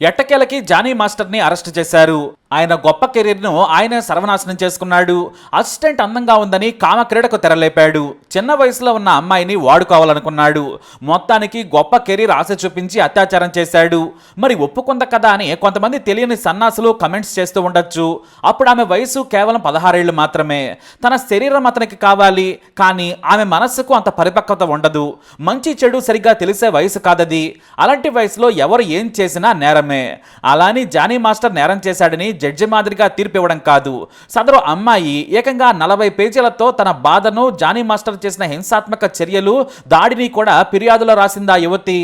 ఎట్టకేలకి Johnny మాస్టర్ని arrest చేశారు. ఆయన గొప్ప కెరీర్ను ఆయనే సర్వనాశనం చేసుకున్నాడు. అసిస్టెంట్ అందంగా ఉందని కామక్రీడకు తెరలేపాడు. చిన్న వయసులో ఉన్న అమ్మాయిని వాడుకోవాలనుకున్నాడు. మొత్తానికి గొప్ప కెరీర్ ఆశ చూపించి అత్యాచారం చేశాడు. మరి ఒప్పుకుంద కదా అని కొంతమంది తెలియని సన్నాసులు కమెంట్స్ చేస్తూ ఉండొచ్చు. అప్పుడు ఆమె వయసు కేవలం పదహారేళ్ళు మాత్రమే. తన శరీరం అతనికి కావాలి. కానీ ఆమె మనస్సుకు అంత పరిపక్వత ఉండదు. మంచి చెడు సరిగ్గా తెలిసే వయసు కాదది. అలాంటి వయసులో ఎవరు ఏం చేసినా నేరం నేరమే అలాని జానీ మాస్టర్ నేరం చేశాడని జడ్జి మాదిరిగా తీర్పు ఇవ్వడం కాదు. సదరు అమ్మాయి ఏకంగా నలభై పేజీలతో తన బాధను జానీ మాస్టర్ చేసిన హింసాత్మక చర్యలు దాడిని కూడా ఫిర్యాదులో రాసిందా యువతి?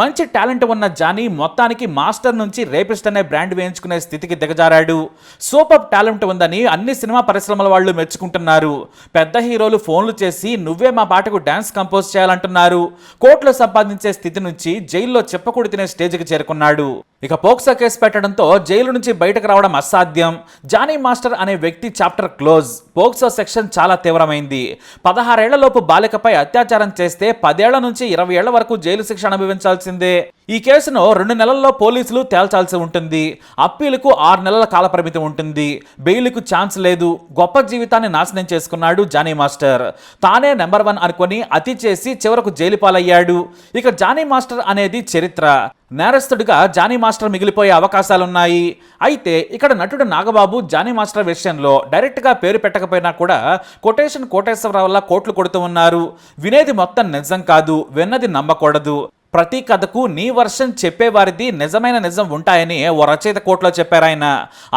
మంచి టాలెంట్ ఉన్న జానీ మొత్తానికి మాస్టర్ నుంచి రేపిస్ట్ అనే బ్రాండ్ వేయించుకునే స్థితికి దిగజారాడు. సూపర్ టాలెంట్ ఉందని అన్ని సినిమా పరిశ్రమల వాళ్ళు మెచ్చుకుంటున్నారు. పెద్ద హీరోలు ఫోన్లు చేసి నువ్వే మా పాటకు డ్యాన్స్ కంపోజ్ చేయాలంటున్నారు. కోట్లు సంపాదించే స్థితి నుంచి జైల్లో చెప్పకూడు తినే స్టేజ్కి చేరుకున్నాడు. ఇక పోక్సా కేసు పెట్టడంతో జైలు నుంచి బయటకు రావడం అసాధ్యం. జానీ మాస్టర్ అనే వ్యక్తి చాప్టర్ క్లోజ్. పోక్సో సెక్షన్ చాలా తీవ్రమైంది. పదహారేళ్ళలోపు బాలికపై అత్యాచారం చేస్తే పదేళ్ళ నుంచి ఇరవై ఏళ్ళ వరకు జైలు శిక్ష అనుభవించాల్సిందే. ఈ కేసును రెండు నెలల్లో పోలీసులు తేల్చాల్సి ఉంటుంది. అప్పీలకు ఆరు నెలల కాలపరిమితి ఉంటుంది. బెయిల్కు ఛాన్స్ లేదు. గొప్ప జీవితాన్ని నాశనం చేసుకున్నాడు జానీ మాస్టర్. తానే నెంబర్ వన్ అనుకొని అతి చేసి చివరకు జైలు పాలయ్యాడు ఇక జానీ మాస్టర్ అనేది చరిత్ర. నేరస్తుడిగా జానీ మాస్టర్ మాస్టర్ మిగిలిపోయే అవకాశాలున్నాయి. అయితే ఇక్కడ నటుడు నాగబాబు జానీ మాస్టర్ విషయంలో డైరెక్ట్గా పేరు పెట్టకపోయినా కూడా కొటేషన్ కోటేశ్వరరావు వల్ల కోట్లు కొడుతూ ఉన్నారు. వినేది మొత్తం నిజం కాదు విన్నది నమ్మకూడదు. ప్రతి కథకు నీ వర్షన్ చెప్పేవారిది నిజమైన నిజం ఉంటాయని ఓ రచయిత కోర్టులో చెప్పారు ఆయన.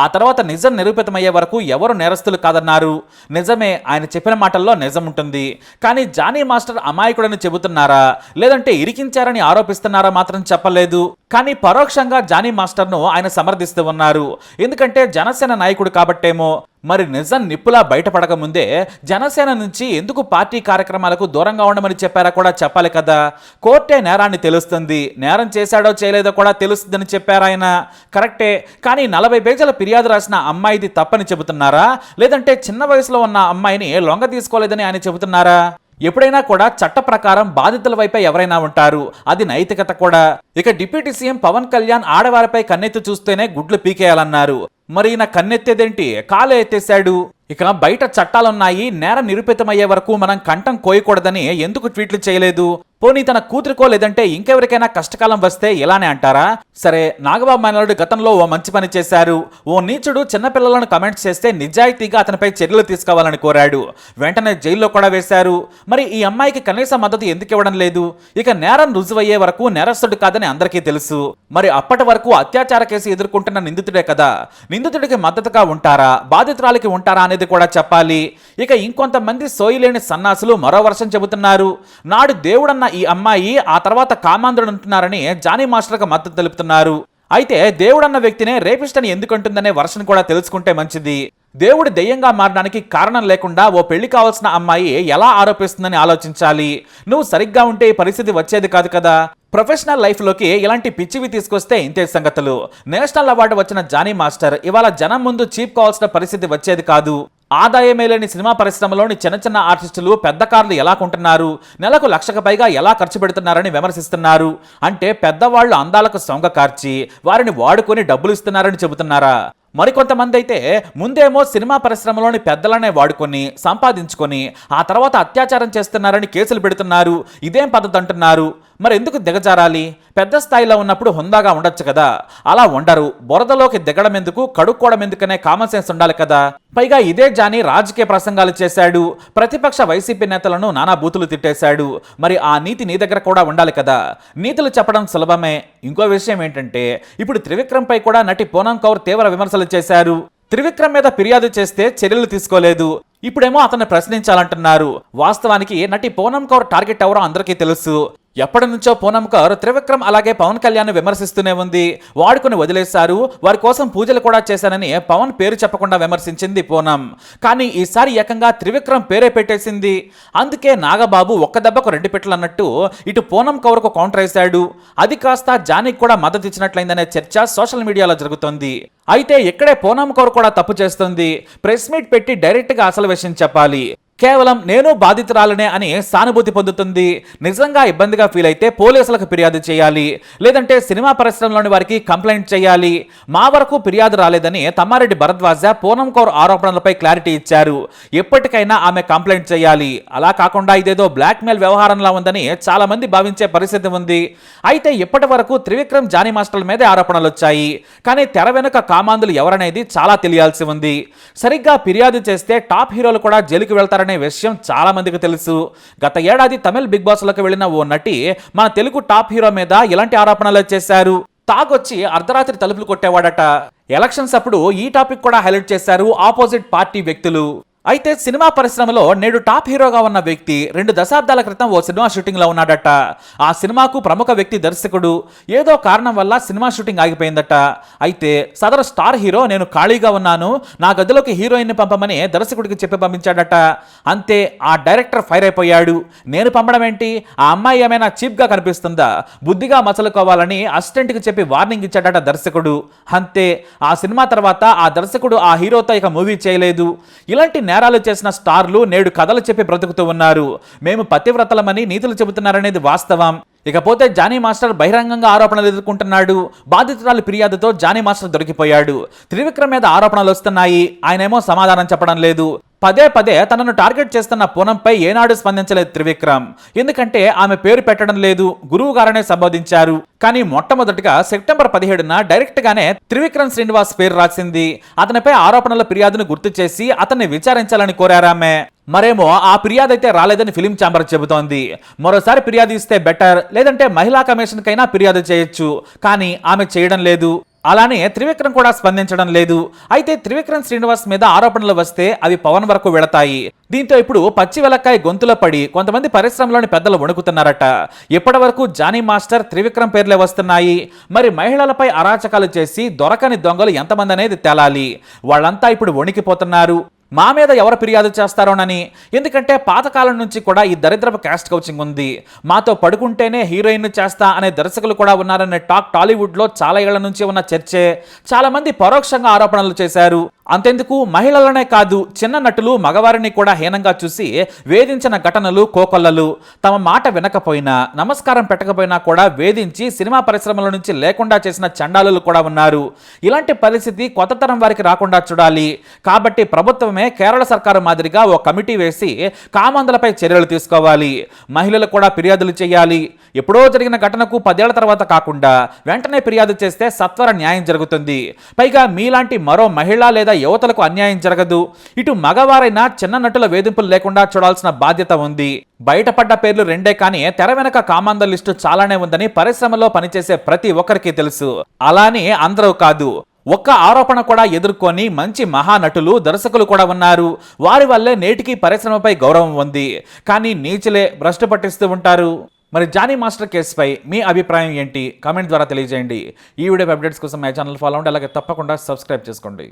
ఆ తర్వాత నిజం నిరూపితమయ్యే వరకు ఎవరు నేరస్తులు కాదన్నారు. నిజమే ఆయన చెప్పిన మాటల్లో నిజం ఉంటుంది. కానీ జానీ మాస్టర్ అమాయకుడని చెబుతున్నారా? లేదంటే ఇరికించారని ఆరోపిస్తున్నారా మాత్రం చెప్పలేదు. కానీ పరోక్షంగా జానీ మాస్టర్ను ఆయన సమర్థిస్తూ ఉన్నారు. ఎందుకంటే జనసేన నాయకుడు కాబట్టేమో మరి నిజం నిప్పులా బయటపడక ముందే జనసేన నుంచి ఎందుకు పార్టీ కార్యక్రమాలకు దూరంగా ఉండమని చెప్పారా కూడా చెప్పాలి కదా. కోర్టే నేరాన్ని తెలుస్తుంది నేరం చేశాడో చేయలేదో కూడా తెలుస్తుందని చెప్పారు ఆయన. కరెక్టే కానీ నలభై పేజీల ఫిర్యాదు రాసిన అమ్మాయిది తప్పని చెబుతున్నారా? లేదంటే చిన్న వయసులో ఉన్న అమ్మాయిని లొంగ తీసుకోలేదని ఆయన చెబుతున్నారా? ఎప్పుడైనా కూడా చట్ట ప్రకారం బాధితుల వైపే ఎవరైనా ఉంటారు. అది నైతికత కూడా. ఇక డిప్యూటీ సీఎం పవన్ కళ్యాణ్ ఆడవారిపై కన్నెత్తి చూస్తేనే గుడ్లు పీకేయాలన్నారు. మరి నా కన్నెత్తేదేంటి? కాలు ఎత్తేశాడు. ఇక బయట చట్టాలున్నాయి నేర నిరూపితమయ్యే వరకు మనం కంఠం కోయకూడదని ఎందుకు ట్వీట్లు చేయలేదు? పోనీ తన కూతురికో లేదంటే ఇంకెవరికైనా కష్టకాలం వస్తే ఇలానే అంటారా? సరే నాగబాబు మైనారుడు గతంలో ఓ మంచి పని చేశారు. ఓ నీచుడు చిన్నపిల్లలను కమెంట్స్ చేస్తే నిజాయితీగా అతనిపై చర్యలు తీసుకోవాలని కోరాడు. వెంటనే జైల్లో కూడా వేశారు. మరి ఈ అమ్మాయికి కనీస మద్దతు ఎందుకు ఇవ్వడం లేదు? ఇక నేరం రుజువయ్యే వరకు నేరస్తుడు కాదని అందరికీ తెలుసు. మరి అప్పటి వరకు అత్యాచార కేసు ఎదుర్కొంటున్న నిందితుడే కదా? నిందితుడికి మద్దతుగా ఉంటారా? బాధితురాలికి ఉంటారా అనేది కూడా చెప్పాలి. ఇక ఇంకొంతమంది సోయిలేని సన్నాసులు మరో వర్షం చెబుతున్నారు. నాడు దేవుడన్న ఈ అమ్మాయి ఆ తర్వాత కామాంధుడు అంటున్నారని జానీ మాస్టర్కు మద్దతు తెలుపుతున్నారు. అయితే దేవుడన్న వ్యక్తినే రేపిస్ట్ అని ఎందుకంటుందనే వర్షన్ కూడా తెలుసుకుంటే మంచిది. దేవుడు దెయ్యంగా మారడానికి కారణం లేకుండా ఓ పెళ్ళి కావాల్సిన అమ్మాయి ఎలా ఆరోపిస్తుందని ఆలోచించాలి. నువ్వు సరిగ్గా ఉంటే ఈ పరిస్థితి వచ్చేది కాదు కదా. ప్రొఫెషనల్ లైఫ్లోకి ఇలాంటి పిచ్చివి తీసుకొస్తే ఇంతే సంగతులు. నేషనల్ అవార్డు వచ్చిన జానీ మాస్టర్ ఇవాళ జనం ముందు చీప్ కావాల్సిన పరిస్థితి వచ్చేది కాదు. ఆదాయమే లేని సినిమా పరిశ్రమలోని చిన్న చిన్న ఆర్టిస్టులు పెద్ద కార్లు ఎలా కొంటున్నారు? నెలకు లక్షకు పైగా ఎలా ఖర్చు పెడుతున్నారని విమర్శిస్తున్నారు. అంటే పెద్దవాళ్ళు అందాలకు సొంగ కార్చి వారిని వాడుకొని డబ్బులు ఇస్తున్నారని చెబుతున్నారా? మరికొంతమంది అయితే ముందేమో సినిమా పరిశ్రమలోని పెద్దలనే వాడుకొని సంపాదించుకొని ఆ తర్వాత అత్యాచారం చేస్తున్నారని కేసులు పెడుతున్నారు. ఇదేం పద్ధతి అంటున్నారు? మరి ఎందుకు దిగజారాలి? పెద్ద స్థాయిలో ఉన్నప్పుడు హుందాగా ఉండొచ్చు కదా. అలా ఉండరు. బురదలోకి దిగడం ఎందుకు కడుక్కోవడం ఎందుకనే కామన్ సెన్స్ ఉండాలి కదా. పైగా ఇదే జానీ రాజకీయ ప్రసంగాలు చేశాడు. ప్రతిపక్ష వైసీపీ నేతలను నానా బూతులు తిట్టేశాడు. మరి ఆ నీతి నీ దగ్గర కూడా ఉండాలి కదా. నీతులు చెప్పడం సులభమే. ఇంకో విషయం ఏంటంటే ఇప్పుడు త్రివిక్రమ్ పై కూడా నటి పూనం కౌర్ తీవ్ర విమర్శలు చేశారు. త్రివిక్రమ్ మీద ఫిర్యాదు చేస్తే చర్యలు తీసుకోలేదు. ఇప్పుడేమో అతన్ని ప్రశ్నించాలంటున్నారు. వాస్తవానికి నటి పూనం కౌర్ టార్గెట్ ఎవరో అందరికీ తెలుసు. ఎప్పటి నుంచో పూనం త్రివిక్రమ్ అలాగే పవన్ కళ్యాణ్ విమర్శిస్తూనే ఉంది. వాడుకుని వదిలేశారు. వారి కోసం పూజలు కూడా చేశానని పవన్ పేరు చెప్పకుండా విమర్శించింది పూనం. కానీ ఈసారి ఏకంగా త్రివిక్రమ్ పేరే పెట్టేసింది. అందుకే నాగబాబు ఒక్క దెబ్బకు రెండు పెట్టలు అన్నట్టు ఇటు పూనం కౌర్కు కౌంటర్ వేశాడు. అది కాస్త జానీకి కూడా మద్దతు ఇచ్చినట్లయిందనే చర్చ సోషల్ మీడియాలో జరుగుతోంది. అయితే ఇక్కడే పూనం కౌర్ కూడా తప్పు చేస్తుంది. ప్రెస్ మీట్ పెట్టి డైరెక్ట్గా అసలు విషయం చెప్పాలి. కేవలం నేను బాధితురాలనే అని సానుభూతి పొందుతుంది. నిజంగా ఇబ్బందిగా ఫీల్ అయితే పోలీసులకు ఫిర్యాదు చేయాలి. లేదంటే సినిమా పరిశ్రమలోని వారికి కంప్లైంట్ చేయాలి. మా వరకు ఫిర్యాదు రాలేదని తమ్మారెడ్డి భరద్వాజ పూనం కౌర్ ఆరోపణలపై క్లారిటీ ఇచ్చారు. ఎప్పటికైనా ఆమె కంప్లైంట్ చేయాలి. అలా కాకుండా ఇదేదో బ్లాక్మెయిల్ వ్యవహారంలా ఉందని చాలా మంది భావించే పరిస్థితి ఉంది. అయితే ఇప్పటి వరకు త్రివిక్రమ్ జానీ మాస్టర్ల మీద ఆరోపణలు వచ్చాయి కానీ తెర వెనుక కామాంధులు ఎవరనేది చాలా తెలియాల్సి ఉంది. సరిగ్గా ఫిర్యాదు చేస్తే టాప్ హీరోలు కూడా జైలుకి వెళ్తారని విషయం చాలా మందికి తెలుసు. గత ఏడాది తమిళ్ బిగ్ బాస్లోకి వెళ్ళిన ఓ నటి మన తెలుగు టాప్ హీరో మీద ఇలాంటి ఆరోపణలు చేశారు? తాగొచ్చి అర్ధరాత్రి తలుపులు కొట్టేవాడట. ఎలక్షన్స్ అప్పుడు ఈ టాపిక్ కూడా హైలైట్ చేశారు ఆపోజిట్ పార్టీ వ్యక్తులు. అయితే సినిమా పరిశ్రమలో నేడు టాప్ హీరోగా ఉన్న వ్యక్తి రెండు దశాబ్దాల క్రితం ఓ సినిమా షూటింగ్లో ఉన్నాడట. ఆ సినిమాకు ప్రముఖ వ్యక్తి దర్శకుడు. ఏదో కారణం వల్ల సినిమా షూటింగ్ ఆగిపోయిందట. అయితే సదరు స్టార్ హీరో నేను ఖాళీగా ఉన్నాను. నా గదిలోకి హీరోయిన్ పంపమని దర్శకుడికి చెప్పి పంపించాడట. అంతే ఆ డైరెక్టర్ ఫైర్ అయిపోయాడు. నేను పంపడం ఏంటి? ఆ అమ్మాయి ఏమైనా చీప్గా కనిపిస్తుందా? బుద్ధిగా మసలుకోవాలని అసిస్టెంట్కి చెప్పి వార్నింగ్ ఇచ్చాడట దర్శకుడు. అంతే ఆ సినిమా తర్వాత ఆ దర్శకుడు ఆ హీరోతో ఇక మూవీ చేయలేదు. ఇలాంటి నేరాలు చేసిన స్టార్లు నేడు కథలు చెప్పి బ్రతుకుతూ ఉన్నారు. మేము పతివ్రతలమని నీతులు చెబుతున్నారనేది వాస్తవం. ఇకపోతే జానీ మాస్టర్ బహిరంగంగా ఆరోపణలు ఎదుర్కొంటున్నాడు. బాధితురాలు ఫిర్యాదుతో జానీ మాస్టర్ దొరికిపోయాడు. త్రివిక్రమ్ మీద ఆరోపణలు వస్తున్నాయి. ఆయనేమో సమాధానం చెప్పడం లేదు. పదే పదే తనను టార్గెట్ చేస్తున్న పూనంపై ఏనాడు స్పందించలేదు త్రివిక్రమ్. ఎందుకంటే ఆమె పేరు పెట్టడం లేదు గురువు గారనే సంబోధించారు. కానీ మొట్టమొదటిగా సెప్టెంబర్ పదిహేడున డైరెక్ట్ గానే త్రివిక్రమ్ శ్రీనివాస్ పేరు రాసింది. అతనిపై ఆరోపణల ఫిర్యాదును గుర్తు చేసి అతన్ని విచారించాలని కోరారామె మరేమో ఆ ఫిర్యాదు అయితే రాలేదని ఫిలిం ఛాంబర్ చెబుతోంది. మరోసారి ఫిర్యాదు ఇస్తే బెటర్ లేదంటే మహిళా కమిషన్ కైనా ఫిర్యాదు చేయొచ్చు. కానీ ఆమె చేయడం లేదు. అలానే త్రివిక్రమ్ కూడా స్పందించడం లేదు. అయితే త్రివిక్రమ్ శ్రీనివాస్ మీద ఆరోపణలు వస్తే అవి పవన్ వరకు వెళతాయి. దీంతో ఇప్పుడు పచ్చి వెలక్కాయ గొంతులో పడి కొంతమంది పరిశ్రమలోని పెద్దలు వణుకుతున్నారట. ఇప్పటి వరకు జానీ మాస్టర్ త్రివిక్రమ్ పేర్లే వస్తున్నాయి. మరి మహిళలపై అరాచకాలు చేసి దొరకని దొంగలు ఎంతమంది అనేది తేలాలి. వాళ్ళంతా ఇప్పుడు వణికిపోతున్నారు. మా మీద ఎవరు ఫిర్యాదు చేస్తారోనని? ఎందుకంటే పాతకాలం నుంచి కూడా ఈ దరిద్రపు క్యాస్ట్ కౌచింగ్ ఉంది. మాతో పడుకుంటేనే హీరోయిన్ చేస్తా అనే దర్శకులు కూడా ఉన్నారనే టాక్ టాలీవుడ్లో చాలా ఏళ్ళ నుంచి ఉన్న చర్చే. చాలామంది పరోక్షంగా ఆరోపణలు చేశారు. అంతెందుకు మహిళలనే కాదు చిన్న నటులు మగవారిని కూడా హీనంగా చూసి వేధించిన ఘటనలు కోకొల్లలు. తమ మాట వినకపోయినా నమస్కారం పెట్టకపోయినా కూడా వేధించి సినిమా పరిశ్రమల నుంచి లేకుండా చేసిన చండాలులు కూడా ఉన్నారు. ఇలాంటి పరిస్థితి కొత్త తరం వారికి రాకుండా చూడాలి. కాబట్టి ప్రభుత్వమే కేరళ సర్కారు మాదిరిగా ఓ కమిటీ వేసి కామందులపై చర్యలు తీసుకోవాలి. మహిళలు కూడా ఫిర్యాదులు చేయాలి. ఎప్పుడో జరిగిన ఘటనకు పదేళ్ళ తర్వాత కాకుండా వెంటనే ఫిర్యాదు చేస్తే సత్వర న్యాయం జరుగుతుంది. పైగా మీలాంటి మరో మహిళ లేదా యువతలకు అన్యాయం జరగదు. ఇటు మగవారైనా చిన్న నటుల వేధింపులు లేకుండా చూడాల్సిన బాధ్యత ఉంది. బయటపడ్డ పేర్లు రెండే కానీ తెర వెనక కామాంధ లిస్టు చాలానే ఉందని పరిశ్రమలో పనిచేసే ప్రతి ఒక్కరికి తెలుసు. అలానే అందరూ కాదు. ఒక్క ఆరోపణ కూడా ఎదుర్కొని మంచి మహానటులు దర్శకులు కూడా ఉన్నారు. వారి వల్లే నేటికి పరిశ్రమపై గౌరవం ఉంది. కానీ నీచులే భ్రష్టు పట్టిస్తూ ఉంటారు. మరి జానీ మాస్టర్ కేసుపై మీ అభిప్రాయం ఏంటి? కామెంట్ ద్వారా తెలియజేయండి. ఈ వీడియో అప్డేట్స్ కోసం మా ఛానల్ ఫాలో అవ్వండి. అలాగే తప్పకుండా సబ్స్క్రైబ్ చేసుకోండి.